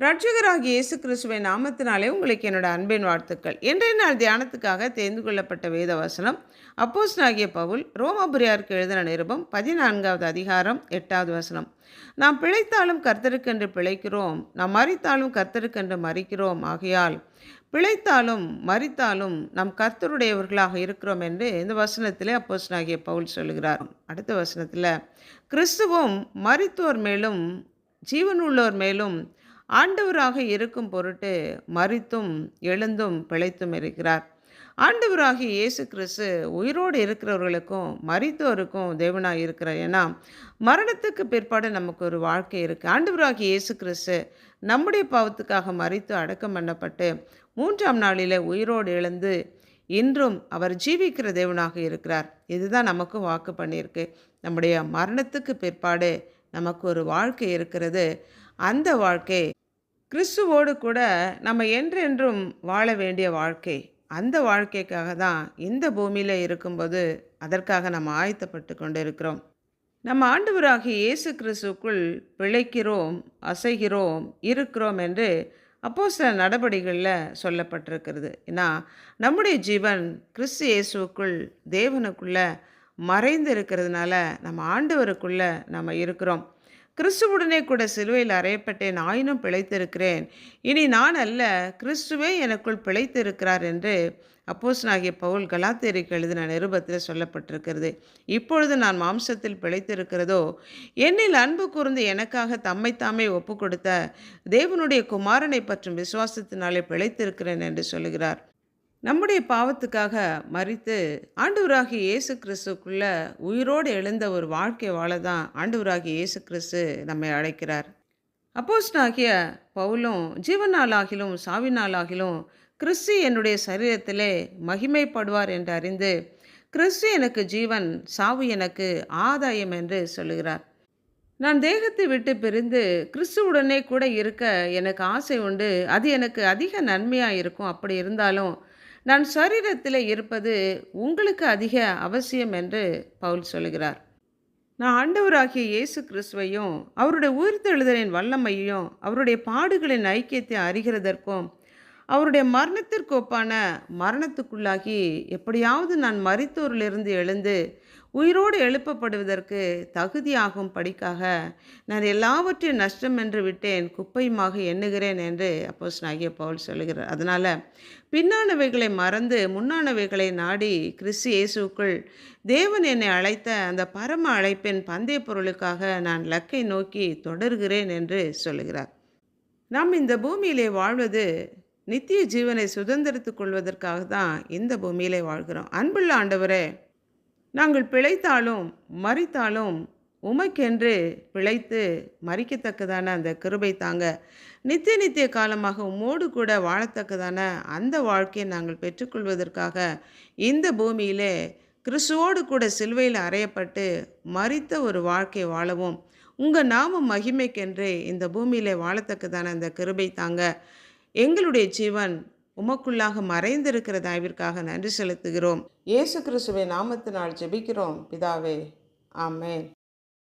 ரட்சகராகிய இயேசு கிறிஸ்துவின் நாமத்தினாலே உங்களுக்கு என்னோட அன்பின் வாழ்த்துக்கள். இன்றைய நாள் தியானத்துக்காக தேர்ந்து கொள்ளப்பட்ட வேத வசனம் அப்போஸ்தலனாகிய பவுல் ரோமாபுரியாருக்கு எழுதின நிருபம் பதினான்காவது அதிகாரம் எட்டாவது வசனம். நாம் பிழைத்தாலும் கர்த்தருக்கென்று பிழைக்கிறோம் நாம் மறித்தாலும் கர்த்தருக்கென்று மறிக்கிறோம் ஆகையால் பிழைத்தாலும் மறித்தாலும் நாம் கர்த்தருடையவர்களாக இருக்கிறோம் என்று இந்த வசனத்திலே அப்போஸ்தலனாகிய பவுல் சொல்கிறார் அடுத்த வசனத்தில் கிறிஸ்துவும் மரித்தோர் மேலும் ஜீவனுள்ளோர் மேலும் ஆண்டவராக இருக்கும் பொருட்டு மறித்தும் எழுந்தும் பிழைத்தும் இருக்கிறார். ஆண்டவராகி இயேசு கிறிஸ்து உயிரோடு இருக்கிறவர்களுக்கும் மறித்தோருக்கும் தேவனாக இருக்கிறார் ஏன்னா மரணத்துக்கு பிற்பாடு நமக்கு ஒரு வாழ்க்கை இருக்குது ஆண்டவராகி இயேசு கிறிஸ்து நம்முடைய பாவத்துக்காக மறித்து அடக்கம் பண்ணப்பட்டு மூன்றாம் நாளில் உயிரோடு எழுந்து இன்றும் அவர் ஜீவிக்கிற தேவனாக இருக்கிறார். இதுதான் நமக்கும் வாக்கு பண்ணியிருக்கு. நம்முடைய மரணத்துக்கு பிற்பாடு நமக்கு ஒரு வாழ்க்கை இருக்கிறது. அந்த வாழ்க்கை கிறிஸ்துவோடு கூட நம்ம என்றென்றும் வாழ வேண்டிய வாழ்க்கை அந்த வாழ்க்கைக்காக தான் இந்த பூமியில் இருக்கும்போது அதற்காக நம்ம ஆயத்தப்பட்டு கொண்டு இருக்கிறோம் நம்ம ஆண்டவராகிய இயேசு கிறிஸ்துக்குள் பிழைக்கிறோம் அசைகிறோம் இருக்கிறோம் என்று அப்போ சில நடவடிக்கைகளில் சொல்லப்பட்டிருக்கிறது. ஏன்னா நம்முடைய ஜீவன் கிறிஸ்து இயேசுக்குள் தேவனுக்குள்ளே மறைந்து இருக்கிறதுனால நம்ம ஆண்டவருக்குள்ளே நம்ம இருக்கிறோம். கிறிஸ்துவுடனே கூட சிலுவையில் அறையப்பட்டேன் ஆயினும் பிழைத்திருக்கிறேன். இனி நான் அல்ல கிறிஸ்துவே எனக்குள் பிழைத்திருக்கிறார் என்று அப்போஸ்னாகிய பவுல் கலாத்தேரிக்கு எழுதின நிருபத்தில் சொல்லப்பட்டிருக்கிறது. இப்பொழுது நான் மாம்சத்தில் பிழைத்திருக்கிறதோ? என்னில் அன்பு கூர்ந்து எனக்காக தம்மைத்தாமே ஒப்பு கொடுத்த தேவனுடைய குமாரனை பற்றும் விசுவாசத்தினாலே பிழைத்திருக்கிறேன் என்று சொல்லுகிறார். நம்முடைய பாவத்துக்காக மறித்து ஆண்டவராகி இயேசு கிறிஸ்துக்குள்ள உயிரோடு எழுந்த ஒரு வாழ்க்கை வாழ தான் ஆண்டவராகிய இயேசு கிறிஸ்து நம்மை அழைக்கிறார். அப்போஸ்டாகிய பவுலும் ஜீவநாளாகிலும் சாவினாளாகிலும் கிறிஸ்து என்னுடைய சரீரத்திலே மகிமைப்படுவார் என்று அறிந்து கிறிஸ்து எனக்கு ஜீவன் சாவு எனக்கு ஆதாயம் என்று சொல்லுகிறார். நான் தேகத்தை விட்டு பிரிந்து கிறிஸ்துவுடனே கூட இருக்க எனக்கு ஆசை உண்டு. அது எனக்கு அதிக நன்மையாக இருக்கும். அப்படி இருந்தாலும் நான் சரீரத்தில் இருப்பது உங்களுக்கு அதிக அவசியம் என்று பவுல் சொல்கிறார் நான் ஆண்டவராகிய இயேசு கிறிஸ்துவையும் அவருடைய உயிர்த்தெழுதலின் வல்லமையையும் அவருடைய பாடுகளின் ஐக்கியத்தை அறிகிறதற்கும் அவருடைய மரணத்திற்கு ஒப்பான மரணத்துக்குள்ளாகி எப்படியாவது நான் மறித்தோரிலிருந்து எழுந்து உயிரோடு எழுப்பப்படுவதற்கு தகுதியாகும் படிக்காக நான் எல்லாவற்றையும் நஷ்டம் என்று விட்டேன் குப்பையுமாக எண்ணுகிறேன் என்று அப்போஸ் நாகிய பவுல் சொல்லுகிறார். அதனால் பின்னானவைகளை மறந்து முன்னானவைகளை நாடி கிறிஸ்து இயேசுக்குள் தேவன் என்னை அழைத்த அந்த பரம அழைப்பின் பந்தய பொருளுக்காக நான் லக்கை நோக்கி தொடர்கிறேன் என்று சொல்லுகிறார். நாம் இந்த பூமியிலே வாழ்வது நித்திய ஜீவனை சுதந்திரத்துக் கொள்வதற்காக தான் இந்த பூமியிலே வாழ்கிறோம். அன்புள்ள ஆண்டவரே நாங்கள் பிழைத்தாலும் மறித்தாலும் உமைக்கென்று பிழைத்து மறிக்கத்தக்கதான அந்த கிருபை தாங்க. நித்திய நித்திய காலமாக உம்மோடு கூட வாழத்தக்கதான அந்த வாழ்க்கையை நாங்கள் பெற்றுக்கொள்வதற்காக இந்த பூமியிலே கிறிஸ்துவோடு கூட சிலுவையில் அறையப்பட்டு மறித்த ஒரு வாழ்க்கை வாழவும். உங்கள் நாம மகிமைக்கென்று இந்த பூமியிலே வாழத்தக்கதான அந்த கிருபை தாங்க. எங்களுடைய ஜீவன் உமக்குள்ளாக மறைந்திருக்கிற தயவிற்காக நன்றி செலுத்துகிறோம். இயேசு கிறிஸ்துவை நாமத்தினால் ஜெபிக்கிறோம். பிதாவே ஆமேன்.